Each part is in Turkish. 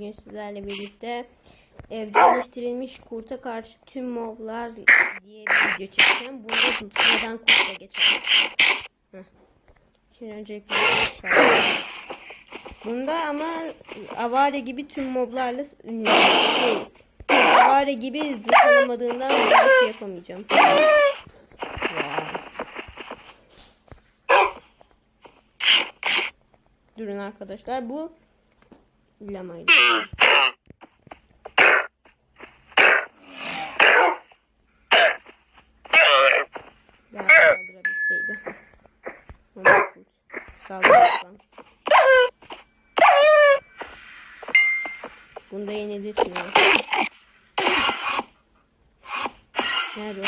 bugün sizlerle birlikte evcilleştirilmiş kurta karşı tüm moblar diye bir video çekeceğim. Bunda sıradan kurta geçelim. Şimdi öncelikle Bunda ama avare gibi tüm moblarla şey, avare gibi zırh alamadığından bir şey yapamayacağım. Durun arkadaşlar bu lamaydı. Daha saldırabilseydi. Ama kurt. Saldırırsan. Bunda yenilirsin ya. Nerede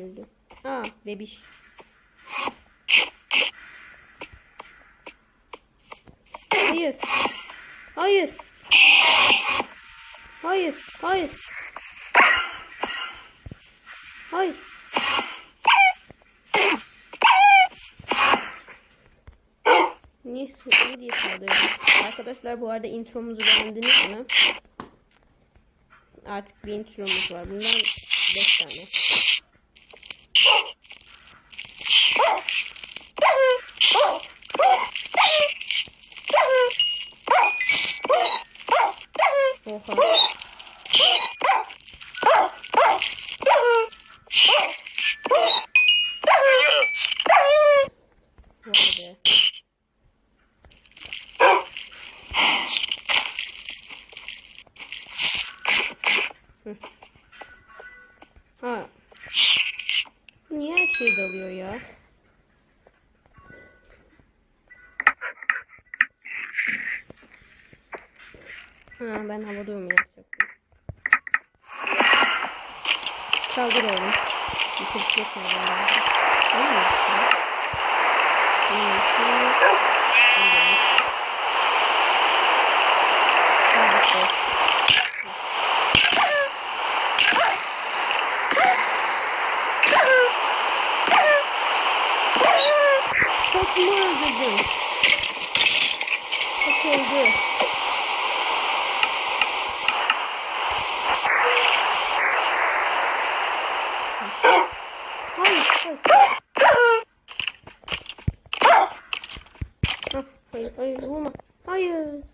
Öldürdü. Aa bebiş. Hayır. Hayır. Hayır. Hayır. Hayır. Niye sürekli diye saldırdım? Arkadaşlar bu arada intromuzu beğendiniz mi? Artık bir intromuz var. Bundan 5 tane. Oha. Vay be. Hı. Ha. Bu niye her şey dalıyor ya? Ha ben havada uyumu yapacaktım. Saldır oğlum. Kız yok mu? Ne mi yapsın? Ne oğlum. Çok mu öldürdün? Çok öldü. Hayır, hayır. Ah, hayır, hayır, vurma. Hayır.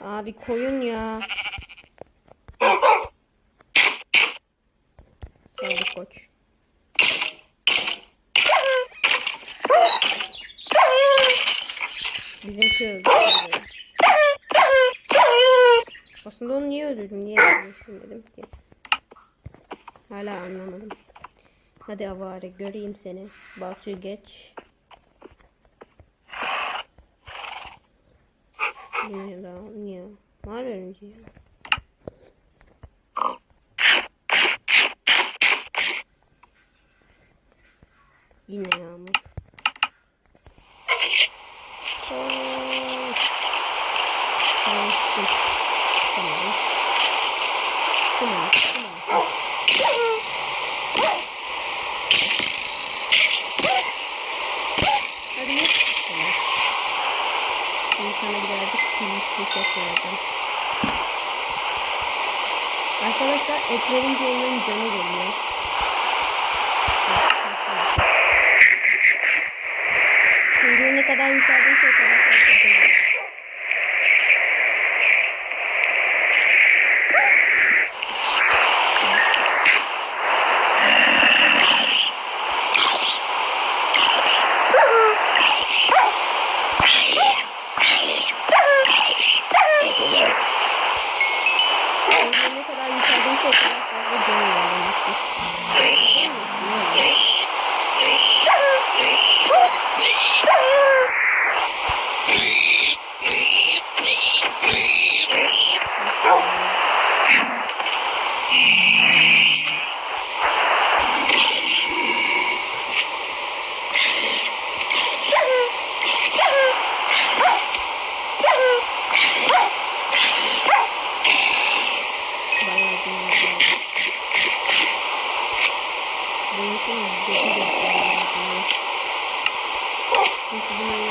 Abi koyun ya. Sağ koç. Bizim köy. Aslında onu niye öldürdüm? Niye öldürdüm dedim ki. Hala anlamadım. Hadi avare göreyim seni. Balçı geç. Niye daha niye? Var önce ya. Yine yağmur. Koş. Tamam. Tamam. Tamam. Hadi ye. Tamam. Şimdi sana birazcık ses vereceğim. Arkadaşlar et verince onların canı geliyor. Kuyruğu ne kadar yukarıdaysa o kadar pinapinapin. Ganito, ganito,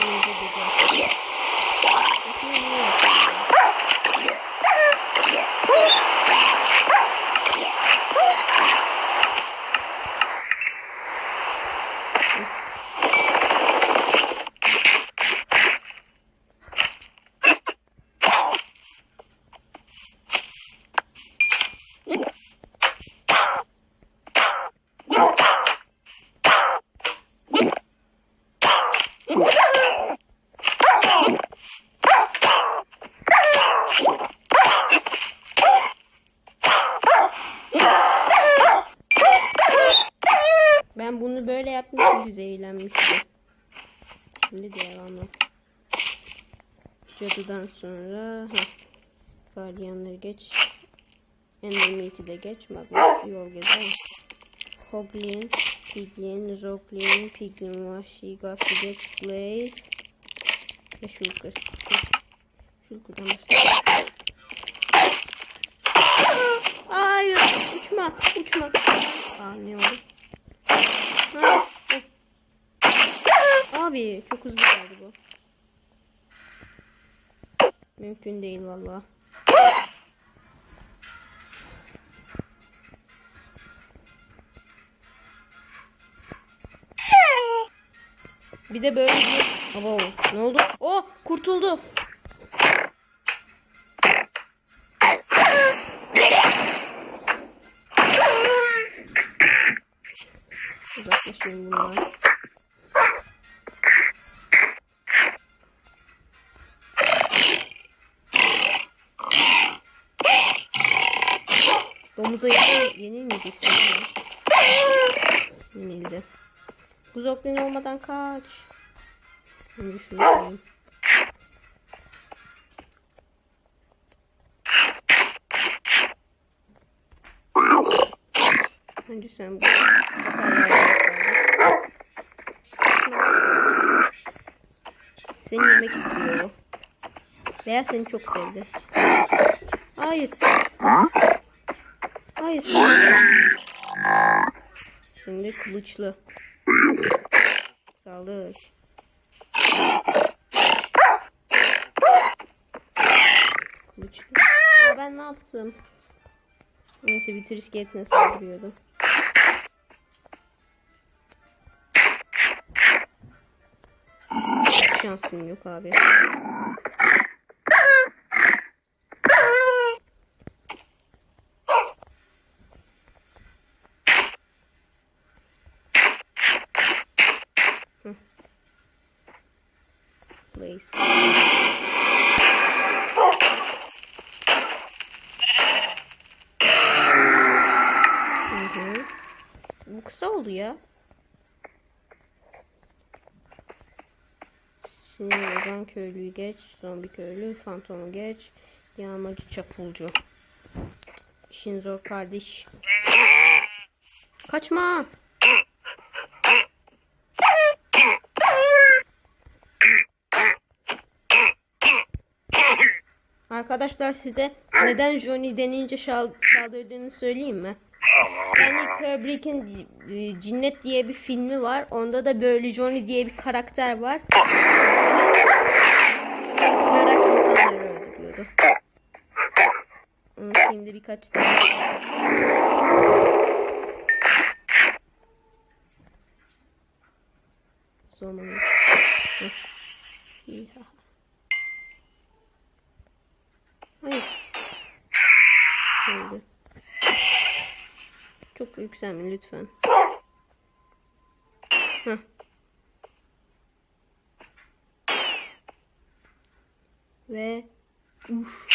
yapmışım güzel eğlenmiştim. Şimdi devamı. Cadıdan sonra ha. Gardiyanları geç. Endermeat'i de geç. Magnet yol gezer. Hoglin, Piglin, Zoglin, Piglin, Vahşi, Gaffiget, Blaze ve Shulker. Shulker'dan başlayalım. Hayır, uçma, uçma. Aa ne oldu? Ha, oh. Abi çok hızlı geldi bu. Mümkün değil valla. Bir de böyle bir... Abo, ne oldu? Oh kurtuldu. Domuza yenil yenilmeyeceksin. Yenildi. Bu zoklin olmadan kaç. Şimdi şunu koyayım. Önce sen bu. Seni yemek istiyor. Veya seni çok sevdi. Hayır. Hayır. Şimdi kılıçlı. Saldır. Kılıçlı. Aa, ben ne yaptım? Neyse bir iskeletine saldırıyordum. Şansım yok abi. Hı hı. Bu kısa oldu ya. Sinir Ozan köylüyü geç. Zombi köylü. Fantomu geç. Yağmacı çapulcu. İşin zor kardeş. Kaçma. Arkadaşlar size neden Johnny denince saldırdığını söyleyeyim mi? Stanley Kubrick'in e, Cinnet diye bir filmi var. Onda da böyle Johnny diye bir karakter var. Filmde birkaç tane. Çok yükselme lütfen. Heh. Ve uf.